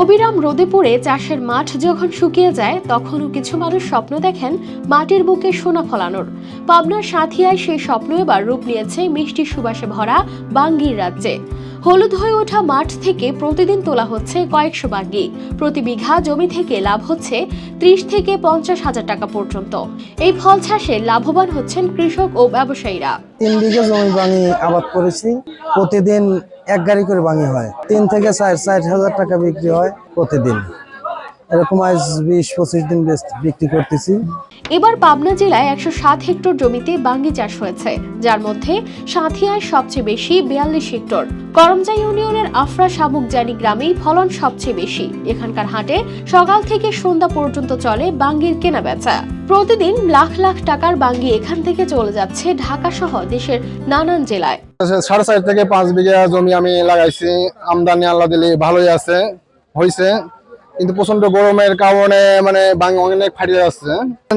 অবিরাম রোদে পড়ে চাষের মাঠ যখন শুকিয়ে যায়, তখনও কিছু মানুষ স্বপ্ন দেখেন মাটির বুকে সোনা ফলানোর। পাবনার সাথিয়ায় সেই স্বপ্ন এবার রূপ নিয়েছে মিষ্টি সুবাসে ভরা বাঙ্গির রাজ্যে। হলুদ হয়ে ওঠা মাঠ থেকে প্রতিদিন তোলা হচ্ছে কয়েকশো বাঙ্গি প্রতি বিঘা জমি থেকে লাভ হচ্ছে ত্রিশ থেকে পঞ্চাশ হাজার টাকা পর্যন্ত। এই ফল চাষে লাভবান হচ্ছেন কৃষক ও ব্যবসায়ীরা। তিন বিঘা জমি বাঙি আবাদ করেছি। প্রতিদিন এক গাড়ি করে বাঙি হয়। তিন থেকে চার চার হাজার টাকা বিক্রি হয় প্রতিদিন। এরকম আজ বিশ পঁচিশ দিন বিক্রি করতেছি। এবার পাবনা জেলায় একশো সাত হেক্টর জমিতে বাঙ্গি চাষ হয়েছে, যার মধ্যে সাথিয়ায় সবচেয়ে বেশি বিয়াল্লিশ হেক্টর। করমজা ইউনিয়নের আফরা শামুকজানি গ্রামেই ফলন সবচেয়ে বেশি। এখানকার হাটে সকাল থেকে সন্ধ্যা পর্যন্ত চলে বাঙ্গির কেনা বেচা প্রতিদিন লাখ লাখ টাকার বাঙ্গি এখান থেকে চলে যাচ্ছে ঢাকা সহ দেশের নানান জেলায়। সাড়ে চার থেকে পাঁচ বিঘা জমি আমি লাগাইছি। আমদানি আল্লাহ দিলে ভালোই আছে হয়েছে কিন্তু প্রচণ্ড গরমের কারণে মানে বাং অনেক ফাটিয়ে যাচ্ছে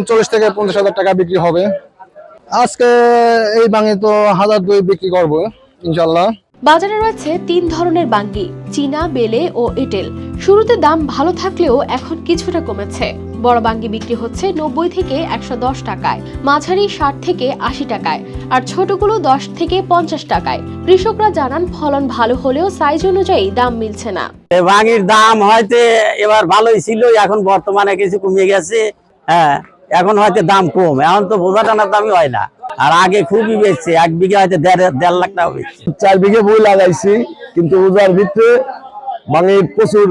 চল্লিশ থেকে পঞ্চাশ হাজার টাকা বিক্রি হবে। আজকে এই বাঙে তো হাজার দুই বিক্রি করব ইনশাল্লাহ বাজারে রয়েছে তিন ধরনের বাঙ্গি, চীনা, বেলে ও এটেল। শুরুতে দাম ভালো থাকলেও এখন কিছুটা কমেছে। বড় বাঙ্গি বিক্রি হচ্ছে নব্বই থেকে একশো দশ টাকায় মাঝারি ষাট থেকে আশি টাকায় আর ছোটগুলো দশ থেকে পঞ্চাশ টাকায়। কৃষকরা জানান ফলন ভালো হলেও সাইজ অনুযায়ী দাম মিলছে না। এ বাঙির দাম হয়তো এবার ভালোই ছিল এখন বর্তমানে কিছু কমে গেছে। হ্যাঁ এখন হয়তো দাম কম এখন তো বোঝা টানার দামই হয় না। আর আগে খুবই বেচছে এক বিঘে হয়তো দেড় দেড় লাখ টাকা বেচছে চার বিঘে বই লাগাইছি কিন্তু ওজার ভিতরে বাঙির প্রচুর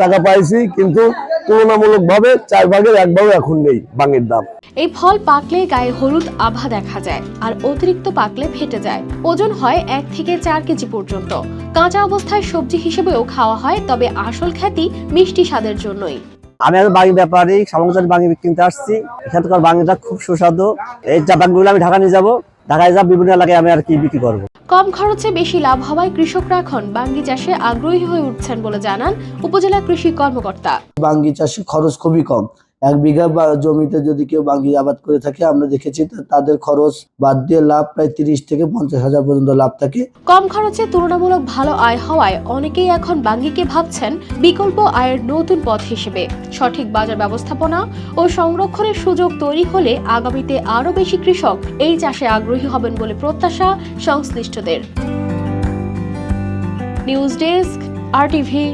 টাকা পাইছি কিন্তু তুলনামূলক ভাবে চার ভাগের এক ভাগ এখন নেই বাঙির দাম। এই ফল পাকলে গায়ে হলুদ আভা দেখা যায় আর অতিরিক্ত পাকলে ফেটে যায়। ওজন হয় এক থেকে চার কেজি পর্যন্ত। কাঁচা অবস্থায় সবজি হিসেবেও খাওয়া হয় তবে আসল খ্যাতি মিষ্টি স্বাদের জন্যই। আমি একজন বাঙি ব্যাপারী সামগ্রী বাঙি কিনতে আসছি। এখানকার বাঙিটা খুব সুস্বাদু। এই বাঙিগুলো আমি ঢাকা নিয়ে যাব। ঢাকায় যা বিভিন্ন এলাকায় আমি আর কি বিক্রি করব। কম খরচে বেশি লাভ হওয়ায় কৃষকরা এখন বাঙ্গি চাষে আগ্রহী হয়ে উঠছেন বলে জানান উপজেলা কৃষি কর্মকর্তা। বাঙ্গি চাষে খরচ খুবই কম। এক বিঘা জমিতে যদি কেউ বাঙ্গি আবাদ করে থাকে, আমরা দেখেছি তাদের খরচ বাদ দিয়ে লাভ প্রায় তিরিশ থেকে পঞ্চাশ হাজার পর্যন্ত লাভ থাকে। কম খরচে তুলনামূলক ভালো আয় হওয়ায় অনেকেই এখন বাঙ্গিকে ভাবছেন বিকল্প আয়ের নতুন পথ হিসেবে। সঠিক বাজার ব্যবস্থাপনা ও সংরক্ষণের সুযোগ তৈরি হলে আগামীতে আরও বেশি কৃষক এই চাষে আগ্রহী হবেন বলে প্রত্যাশা সংশ্লিষ্টদের। News desk, R TV.